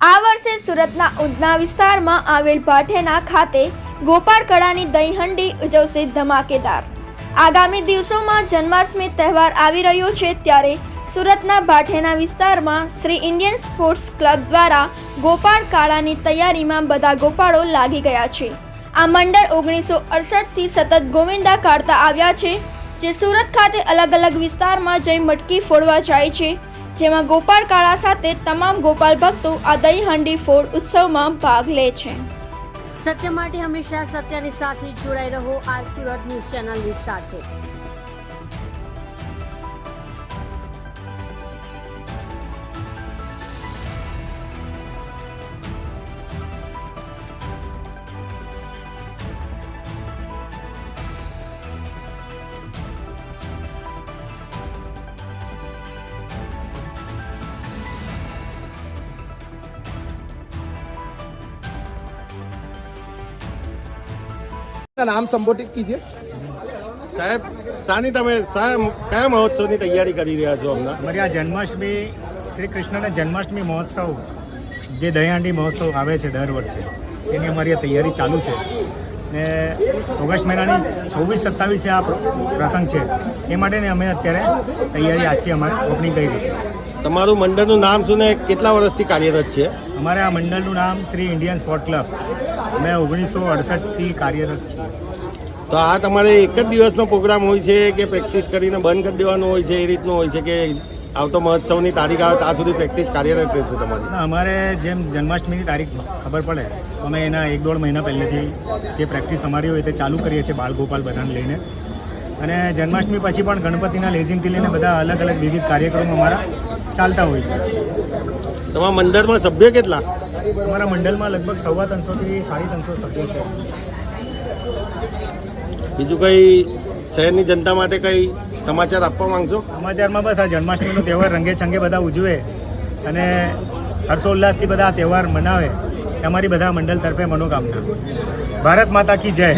આ વર્ષે સુરતના ઉધના વિસ્તારમાં આવેલ ભાઠેના ખાતે ગોપાળ કળાની દહીહંડી ઉજવશે ધમાકેદાર. આગામી દિવસોમાં જન્માષ્ટમી તહેવાર આવી રહ્યો છે ત્યારે સુરતના ભાઠેના વિસ્તારમાં શ્રી ઇન્ડિયન સ્પોર્ટ્સ ક્લબ દ્વારા ગોપાળ કાળાની તૈયારીમાં બધા ગોપાળો લાગી ગયા છે. આ મંડળ ઓગણીસો અડસઠથી સતત ગોવિંદા કાઢતા આવ્યા છે, જે સુરત ખાતે અલગ અલગ વિસ્તારમાં જઈ મટકી ફોડવા જાય છે. જેમાં ગોપાળ કાળા સાથે તમામ ગોપાલ ભક્તો આ દહીહંડી ફોડ ઉત્સવમાં ભાગ લે છે. સત્ય માટે હંમેશા સત્યની સાથે જોડાઈ રહો આ સુરત ન્યૂઝ ચેનલની સાથે. નામ સંબોધિત કીજીએ. સાહેબ સાની તમે સાહેબ કયા મહોત્સવની તૈયારી કરી રહ્યા છો હમણાં? મારી આ જન્માષ્ટમી શ્રી કૃષ્ણના જન્માષ્ટમી મહોત્સવ જે દહીંહાંડી મહોત્સવ આવે છે દર વર્ષે એની અમારી આ તૈયારી ચાલુ છે. ને ઓગસ્ટ મહિનાની છવ્વીસ સત્તાવીસે આ પ્રસંગ છે. એ માટેને અમે અત્યારે તૈયારી આખી અમારે ઓપનિંગ કરી છે. તમારું મંડળનું નામ શું ને કેટલા વર્ષથી કાર્યરત છે? અમારે આ મંડળનું નામ શ્રી ઇન્ડિયન સ્પોર્ટ ક્લબ અમે ઓગણીસો અડસઠથી કાર્યરત છીએ. તો આ તમારે એક જ દિવસનો પ્રોગ્રામ હોય છે કે પ્રેક્ટિસ કરીને બંધ કરી દેવાનું હોય છે એ રીતનું હોય છે કે આવતો મહોત્સવની તારીખ આવે ત્યાં સુધી પ્રેક્ટિસ કાર્યરત રહેશે તમારી? અમારે જેમ જન્માષ્ટમીની તારીખ ખબર પડે અમે એના એક દોઢ મહિના પહેલેથી જે પ્રેક્ટિસ અમારી હોય તે ચાલુ કરીએ છીએ બાળ ગોપાલ બધાને લઈને. અને જન્માષ્ટમી પછી પણ ગણપતિના લેઝિંગથી લઈને બધા અલગ અલગ વિવિધ કાર્યક્રમો અમારા ચાલતા હોય છે. તમારા મંડળમાં સભ્ય કેટલા? અમારા મંડળમાં લગભગ સવા ત્રણસોથી સાડી ત્રણસો સભ્યો છે. બીજું કંઈ શહેરની જનતા માટે કંઈ સમાચાર આપવા માંગશો? સમાચારમાં બસ આ જન્માષ્ટમીનો તહેવાર રંગે ચંગે બધા ઉજવે અને હર્ષોલ્લાસથી બધા આ તહેવાર મનાવે. એ અમારી બધા મંડળ તરફે મનોકામના. ભારત માતા કી જય!